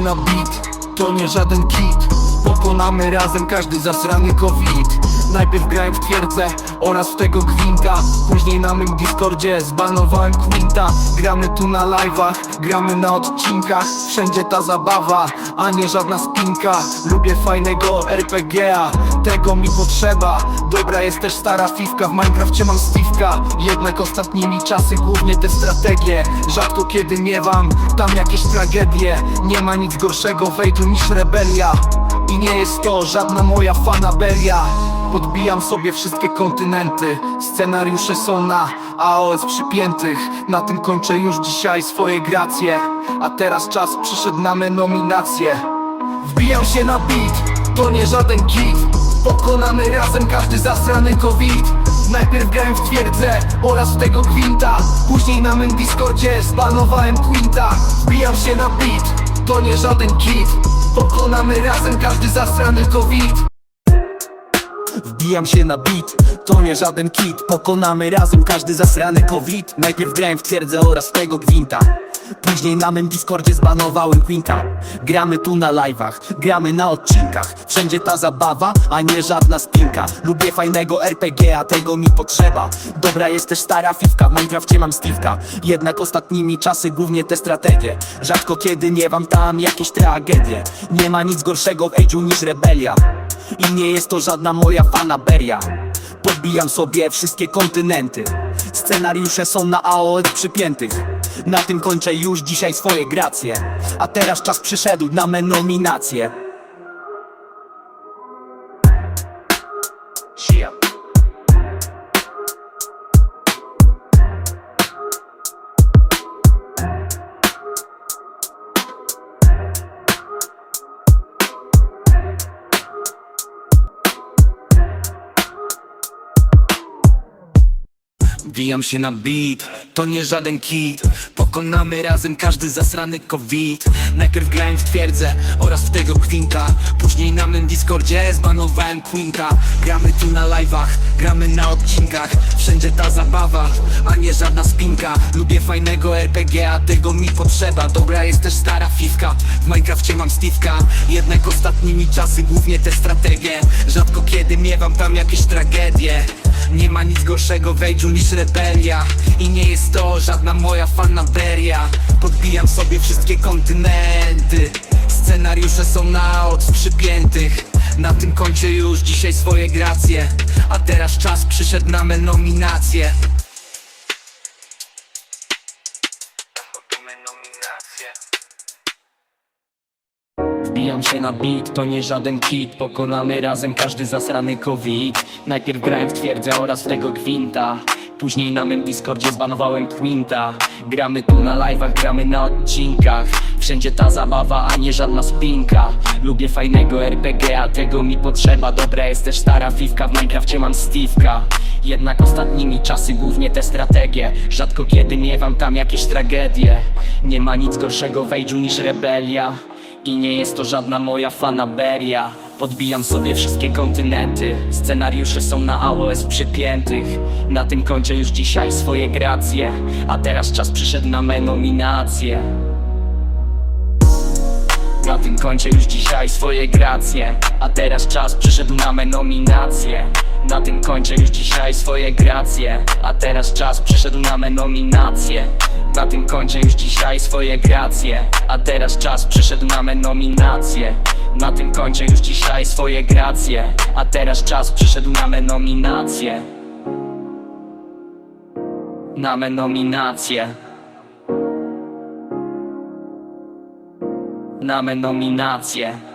na beat, to nie żaden kit Pokonamy razem każdy zasrany covid Najpierw grałem w twierdzę oraz w tego gwinta. Później na mym Discordzie zbanowałem Quinta. Gramy tu na live'ach, gramy na odcinkach. Wszędzie ta zabawa, a nie żadna spinka. Lubię fajnego RPGa, tego mi potrzeba. Dobra jest też stara fifka, w Minecrafcie mam Steve'ka. Jednak ostatnimi czasy głównie te strategie. Rzadko kiedy miewam tam jakieś tragedie. Nie ma nic gorszego w niż rebelia. I nie jest to żadna moja fanaberia Podbijam sobie wszystkie kontynenty. Scenariusze są na AOS przypiętych. Na tym kończę już dzisiaj swoje gracje. A teraz czas przyszedł na me nominacje. Wbijam się na beat, to nie żaden kit Pokonamy razem każdy zasrany covid. Najpierw grałem w twierdzę oraz tego gwinta. Później na mym Discordzie zbanowałem Quinta. Wbijam się na beat, to nie żaden kit Pokonamy razem każdy zasrany covid Wbijam się na beat, to nie żaden kit. Pokonamy razem każdy zasrany covid. Najpierw grałem w twierdzę oraz tego gwinta. Później na mym Discordzie zbanowałem Quinta. Gramy tu na live'ach, gramy na odcinkach. Wszędzie ta zabawa, a nie żadna spinka. Lubię fajnego RPG, a tego mi potrzeba. Dobra jest też stara fifka, w Minecrafcie mam Steve'ka Jednak ostatnimi czasy głównie te strategie. Rzadko kiedy nie wam tam jakieś tragedie. Nie ma nic gorszego w Age'u niż rebelia I nie jest to żadna moja fanaberia. Podbijam sobie wszystkie kontynenty. Scenariusze są na AOS przypiętych. Na tym kończę już dzisiaj swoje gracje. A teraz czas przyszedł na me nominacje Bijam się na beat, to nie żaden kit. Pokonamy razem każdy zasrany covid. Najpierw grałem w twierdzę oraz w tego Quinta Później na mym Discordzie zbanowałem Quinta. Gramy tu na live'ach, gramy na odcinkach. Wszędzie ta zabawa, a nie żadna spinka. Lubię fajnego RPG, a tego mi potrzeba. Dobra jest też stara fifka, w Minecrafcie mam Steve'ka. Jednak ostatnimi czasy głównie te strategie. Rzadko kiedy miewam tam jakieś tragedie nie ma nic gorszego w Age'u niż rebelia. I nie jest to żadna moja fanaberia. Podbijam sobie wszystkie kontynenty. Scenariusze są na od przypiętych. Na tym kończę już dzisiaj swoje gracje. A teraz czas przyszedł na me nominacje Wbijam się na beat, to nie żaden kit. Pokonamy razem każdy zasrany covid. Najpierw grałem w twierdzę oraz w tego gwinta. Później na mym Discordzie zbanowałem Quinta. Gramy tu na live'ach, gramy na odcinkach. Wszędzie ta zabawa, a nie żadna spinka. Lubię fajnego RPG, a tego mi potrzeba. Dobra jest też stara fifka, w Minecrafcie mam Steve'ka. Jednak ostatnimi czasy głównie te strategie. Rzadko kiedy miewam tam jakieś tragedie. Nie ma nic gorszego w Age'u niż rebelia i nie jest to żadna moja fanaberia. Podbijam sobie wszystkie kontynenty. Scenariusze są na AOS przypiętych. Na tym kończę już dzisiaj swoje gracje. A teraz czas przyszedł na me nominacje na tym kończę już dzisiaj swoje gracje. A teraz czas przyszedł na me nominacje Na tym kończę już dzisiaj swoje gracje. A teraz czas przyszedł na me nominacje Na tym kończę już dzisiaj swoje gracje A teraz czas przyszedł na me nominacje Na tym kończę już dzisiaj swoje gracje A teraz czas przyszedł na me nominacje Na me nominacje Na me nominacje